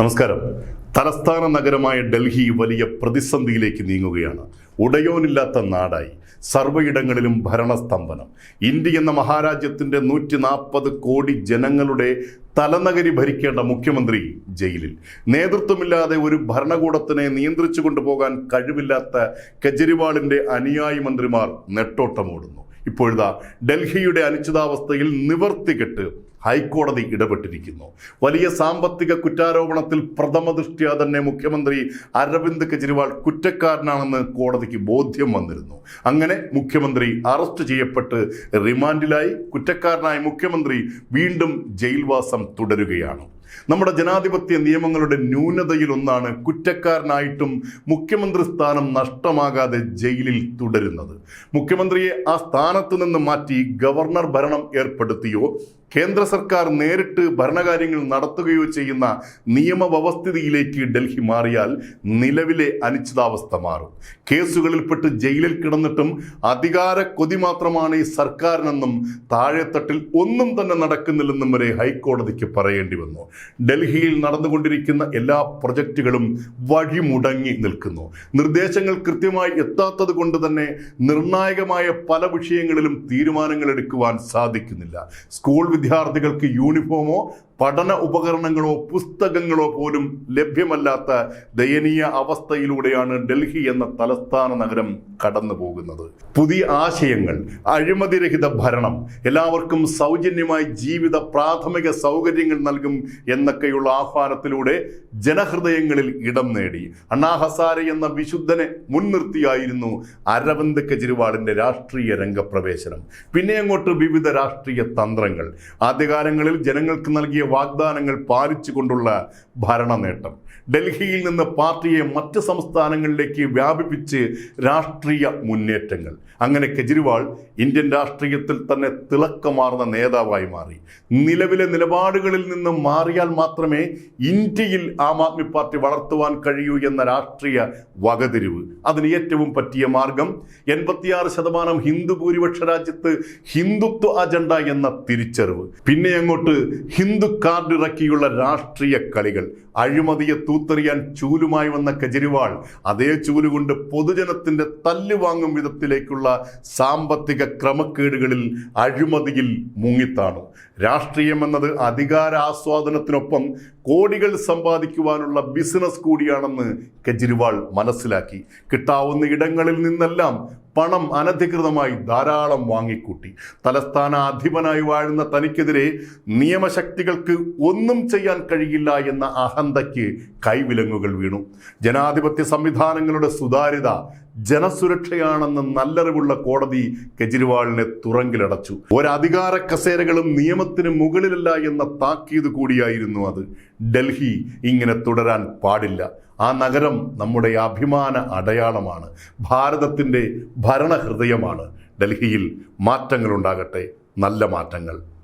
നമസ്കാരം. തലസ്ഥാന നഗരമായ ഡൽഹി വലിയ പ്രതിസന്ധിയിലേക്ക് നീങ്ങുകയാണ്. ഉടയോനില്ലാത്ത നാടായി. സർവയിടങ്ങളിലും ഭരണസ്തംഭനം. ഇന്ത്യ എന്ന മഹാരാജ്യത്തിന്റെ നൂറ്റി നാൽപ്പത് കോടി ജനങ്ങളുടെ തലനഗരി ഭരിക്കേണ്ട മുഖ്യമന്ത്രി ജയിലിൽ. നേതൃത്വമില്ലാതെ ഒരു ഭരണകൂടത്തിനെ നിയന്ത്രിച്ചു കൊണ്ടുപോകാൻ കഴിവില്ലാത്ത കെജ്രിവാളിന്റെ അനുയായി മന്ത്രിമാർ നെട്ടോട്ടമോടുന്നു. ഇപ്പോഴിതാ ഡൽഹിയുടെ അനിശ്ചിതാവസ്ഥയിൽ നിവർത്തികെട്ട് ഹൈക്കോടതി ഇടപെട്ടിരിക്കുന്നു. വലിയ സാമ്പത്തിക കുറ്റാരോപണത്തിൽ പ്രഥമ ദൃഷ്ട്യാ തന്നെ മുഖ്യമന്ത്രി അരവിന്ദ് കെജ്രിവാൾ കുറ്റക്കാരനാണെന്ന് കോടതിക്ക് ബോധ്യം വന്നിരുന്നു. അങ്ങനെ മുഖ്യമന്ത്രി അറസ്റ്റ് ചെയ്യപ്പെട്ട് റിമാൻഡിലായി കുറ്റക്കാരനായ മുഖ്യമന്ത്രി വീണ്ടും ജയിൽവാസം തുടരുകയാണ്. നമ്മുടെ ജനാധിപത്യ നിയമങ്ങളുടെ ന്യൂനതയിൽ ഒന്നാണ് കുറ്റക്കാരനായിട്ടും മുഖ്യമന്ത്രി സ്ഥാനം നഷ്ടമാകാതെ ജയിലിൽ തുടരുന്നത്. മുഖ്യമന്ത്രിയെ ആ സ്ഥാനത്ത് നിന്ന് മാറ്റി ഗവർണർ ഭരണം ഏർപ്പെടുത്തിയോ? കേന്ദ്ര സർക്കാർ നേരിട്ട് ഭരണകാര്യങ്ങൾ നടത്തുകയോ ചെയ്യുന്ന നിയമവ്യവസ്ഥിതിയിലേക്ക് ഡൽഹി മാറിയാൽ നിലവിലെ അനിശ്ചിതാവസ്ഥ മാറും. കേസുകളിൽപ്പെട്ട് ജയിലിൽ കിടന്നിട്ടും അധികാര കൊതി മാത്രമാണ് ഈ സർക്കാരിനെന്നും താഴെത്തട്ടിൽ ഒന്നും തന്നെ നടക്കുന്നില്ലെന്നും വരെ ഹൈക്കോടതിക്ക് പറയേണ്ടി വന്നു. ഡൽഹിയിൽ നടന്നുകൊണ്ടിരിക്കുന്ന എല്ലാ പ്രൊജക്റ്റുകളും വഴിമുടങ്ങി നിൽക്കുന്നു. നിർദ്ദേശങ്ങൾ കൃത്യമായി എത്താത്തത് കൊണ്ട് തന്നെ നിർണായകമായ പല വിഷയങ്ങളിലും തീരുമാനങ്ങൾ എടുക്കുവാൻ സാധിക്കുന്നില്ല. സ്കൂൾ വിദ്യാർത്ഥികൾക്ക് യൂണിഫോമോ പഠന ഉപകരണങ്ങളോ പുസ്തകങ്ങളോ പോലും ലഭ്യമല്ലാത്ത ദയനീയ അവസ്ഥയിലൂടെയാണ് ഡൽഹി എന്ന തലസ്ഥാന നഗരം കടന്നു പോകുന്നത് പുതിയ ആശയങ്ങൾ അഴിമതിരഹിത ഭരണം എല്ലാവർക്കും സൗജന്യമായി ജീവിത പ്രാഥമിക സൗകര്യങ്ങൾ നൽകും എന്നൊക്കെയുള്ള ആഹ്വാനത്തിലൂടെ ജനഹൃദയങ്ങളിൽ ഇടം നേടി. അണ്ണാ ഹസാരെ എന്ന വിശുദ്ധനെ മുൻനിർത്തിയായിരുന്നു അരവിന്ദ് കെജ്രിവാളിന്റെ രാഷ്ട്രീയ രംഗപ്രവേശനം. പിന്നെ അങ്ങോട്ട് വിവിധ രാഷ്ട്രീയ തന്ത്രങ്ങൾ. ആദ്യകാലങ്ങളിൽ ജനങ്ങൾക്ക് നൽകിയ വാഗ്ദാനങ്ങൾ പാലിച്ചുകൊണ്ടുള്ള ഭരണ നേട്ടം ഡൽഹിയിൽ നിന്ന് പാർട്ടിയെ മറ്റ് സംസ്ഥാനങ്ങളിലേക്ക് വ്യാപിപ്പിച്ച് രാഷ്ട്രീയ മുന്നേറ്റങ്ങൾ. അങ്ങനെ കെജ്രിവാൾ ഇന്ത്യൻ രാഷ്ട്രീയത്തിൽ തന്നെ തിളക്കമാർന്ന നേതാവായി മാറി. നിലവിലെ നിലപാടുകളിൽ നിന്ന് മാറിയാൽ മാത്രമേ ഇന്ത്യയിൽ ആം ആദ്മി പാർട്ടി വളർത്തുവാൻ കഴിയൂ എന്ന രാഷ്ട്രീയ വകതിരിവ്. അതിന് ഏറ്റവും പറ്റിയ മാർഗം എൺപത്തിയാറ് ശതമാനം ഹിന്ദു ഭൂരിപക്ഷ രാജ്യത്ത് ഹിന്ദുത്വ അജണ്ട എന്ന തിരിച്ചറിവ്. പിന്നെ അങ്ങോട്ട് ഹിന്ദു കാർഡ് ഇറക്കിയുള്ള രാഷ്ട്രീയ കളികൾ അഴിമതിയെ തൂത്തെറിയാൻ ചൂലുമായി വന്ന കെജ്രിവാൾ അതേ ചൂലുകൊണ്ട് പൊതുജനത്തിന്റെ തല്ല് വാങ്ങും വിധത്തിലേക്കുള്ള സാമ്പത്തിക ക്രമക്കേടുകളിൽ അഴിമതിയിൽ മുങ്ങിത്താണു. അധികാര ആസ്വാദനത്തിനൊപ്പം കോടികൾ സമ്പാദിക്കുവാനുള്ള ബിസിനസ് കൂടിയാണെന്ന് കെജ്രിവാൾ മനസ്സിലാക്കി. കിട്ടാവുന്ന ഇടങ്ങളിൽ നിന്നെല്ലാം പണം അനധികൃതമായി ധാരാളം വാങ്ങിക്കൂട്ടി. തലസ്ഥാന അധിപനായി വാഴുന്ന തനിക്കെതിരെ നിയമശക്തികൾക്ക് ഒന്നും ചെയ്യാൻ കഴിയില്ല എന്ന അഹന്തയ്ക്ക് കൈവിലങ്ങുകൾ വീണു. ജനാധിപത്യ സംവിധാനങ്ങളുടെ സുതാര്യത ജനസുരക്ഷയാണെന്ന് നല്ലറിവുള്ള കോടതി കെജ്രിവാളിനെ തുറങ്കിലടച്ചു. ഒരധികാര കസേരകളും നിയമത്തിന് മുകളിലല്ല എന്ന താക്കീത് കൂടിയായിരുന്നു അത്. ഡൽഹി ഇങ്ങനെ തുടരാൻ പാടില്ല. ആ നഗരം നമ്മുടെ അഭിമാന അടയാളമാണ്. ഭാരതത്തിന്റെ ഭരണഹൃദയമാണ്. ഡൽഹിയിൽ മാറ്റങ്ങളുണ്ടാകട്ടെ. നല്ല മാറ്റങ്ങൾ.